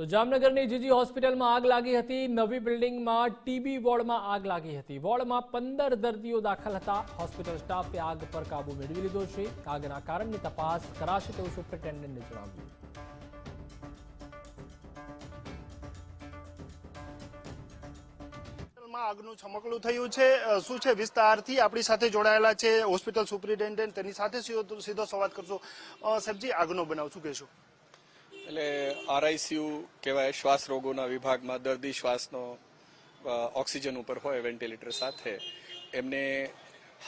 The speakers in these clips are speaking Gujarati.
તો જામનગરની જીજી હોસ્પિટલમાં આગ લાગી હતી. નવી બિલ્ડિંગમાં ટીબી વોર્ડમાં આગ લાગી હતી. વોર્ડમાં પંદર દર્દીઓ દાખલ હતા. હોસ્પિટલ સ્ટાફે આગ પર કાબુ મેળવી લીધો છે. આગના કારણની તપાસ કરાશે તેવું સુપ્રિન્ટેન્ડન્ટે જણાવ્યું. આગનું છમકડું થયું છે. શું છે વિસ્તારથી આપણી સાથે જોડાયેલા છે હોસ્પિટલ સુપ્રિન્ટેન્ડન્ટ. તેની સાથે સીધો સંવાદ કરશો. અ, સાહેબજી આગનો બનાવ શું કહેશો? એટલે આરઆઈસીયુ કહેવાય શ્વાસ રોગોના વિભાગમાં દર્દી શ્વાસનો ઓક્સિજન ઉપર હોય વેન્ટિલેટર સાથે. એમને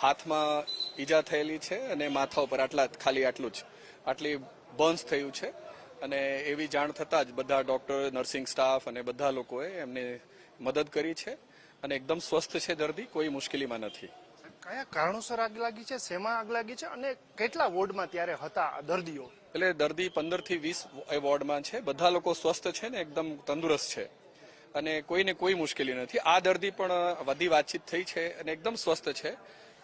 હાથમાં ઈજા થયેલી છે અને માથા ઉપર આટલા ખાલી આટલું જ. આટલી બર્ન્સ થયું છે અને એવી જાણ થતાં જ બધા ડોક્ટર, નર્સિંગ સ્ટાફ અને બધા લોકોએ એમને મદદ કરી છે અને એકદમ સ્વસ્થ છે દર્દી, કોઈ મુશ્કેલીમાં નથી. કયા કારણોસર આગ લાગી છે શેમાં આગ લાગી છે અને કેટલા વોર્ડમાં ત્યારે હતા દર્દીઓ? એટલે દર્દી પંદરથી વીસ વોર્ડમાં છે. બધા લોકો સ્વસ્થ છે ને એકદમ તંદુરસ્ત છે. અને કોઈને કોઈ મુશ્કેલી નથી. આ દર્દી પણ વધી વાતચીત થઈ છે અને એકદમ સ્વસ્થ છે.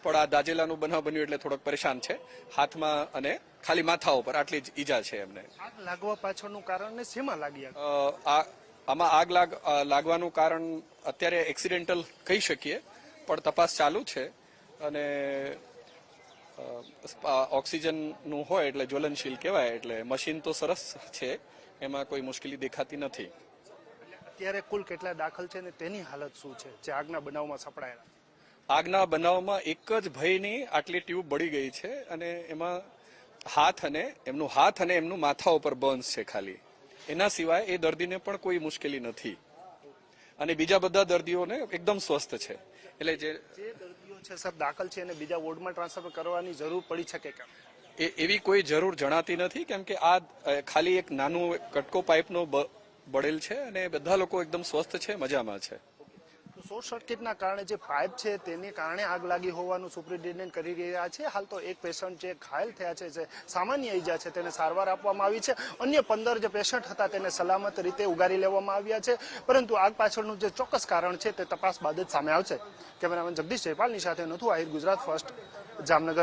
પણ આ દાજેલાનું બનાવ બન્યું એટલે થોડોક પરેશાન છે. હાથમાં અને ખાલી માથા ઉપર આટલી જ ઈજા છે એમને. આગ લાગવા પાછળનું કારણ ને શેમાં લાગી આ આમાં આગ લાગ લાગવાનું કારણ અત્યારે એક્સિડેન્ટલ કહી શકીએ પણ તપાસ ચાલુ છે. અને ઓક્સિજનનું હોય એટલે જ્વલનશીલ કહેવાય એટલે મશીન તો સરસ છે એમાં કોઈ મુશ્કેલી દેખાતી નથી. અત્યારે કુલ કેટલા દાખલ છે ને તેની હાલત શું છે? જે આગના બનાવમાં સપડાયેલા આગના બનાવમાં એક જ ભયની આટલી ટ્યુબ બળી ગઈ છે અને એમાં હાથ અને એમનું હાથ અને એમનું માથા ઉપર બર્ન્સ છે ખાલી. એના સિવાય એ દર્દીને પણ કોઈ મુશ્કેલી નથી. અને બીજા બધા દર્દીઓને એકદમ સ્વસ્થ છે. એટલે જે જે દર્દીઓ છે સર દાખલ છે અને બીજા વોર્ડમાં ટ્રાન્સફર કરવાની જરૂર પડી શકે કે એ એવી કોઈ જરૂર જણાતી નથી કેમ કે આ ખાલી એક નાનું કટકો પાઇપનો બળેલ છે અને બધા લોકો એકદમ સ્વસ્થ છે મજામાં છે. શોર્ટ સર્કિટના કારણે જે પાઇપ છે તેને કારણે આગ લાગી હોવાનું સુપ્રિન્ટેન્ડન્ટ કરી રહ્યા છે. હાલ તો એક પેશન્ટ જે ઘાયલ થયા છે, જે સામાન્ય ઈજા છે, તેને સારવાર આપવામાં આવી છે. અન્ય પંદર જે પેશન્ટ હતા તેને સલામત રીતે ઉગારી લેવામાં આવ્યા છે. પરંતુ આગ પાછળનું જે ચોક્કસ કારણ છે તે તપાસ બાદ જ સામે આવશે. કેમેરામેન જગદીશ જયપાલની સાથે નથુ આહિર, ગુજરાત ફર્સ્ટ, જામનગર.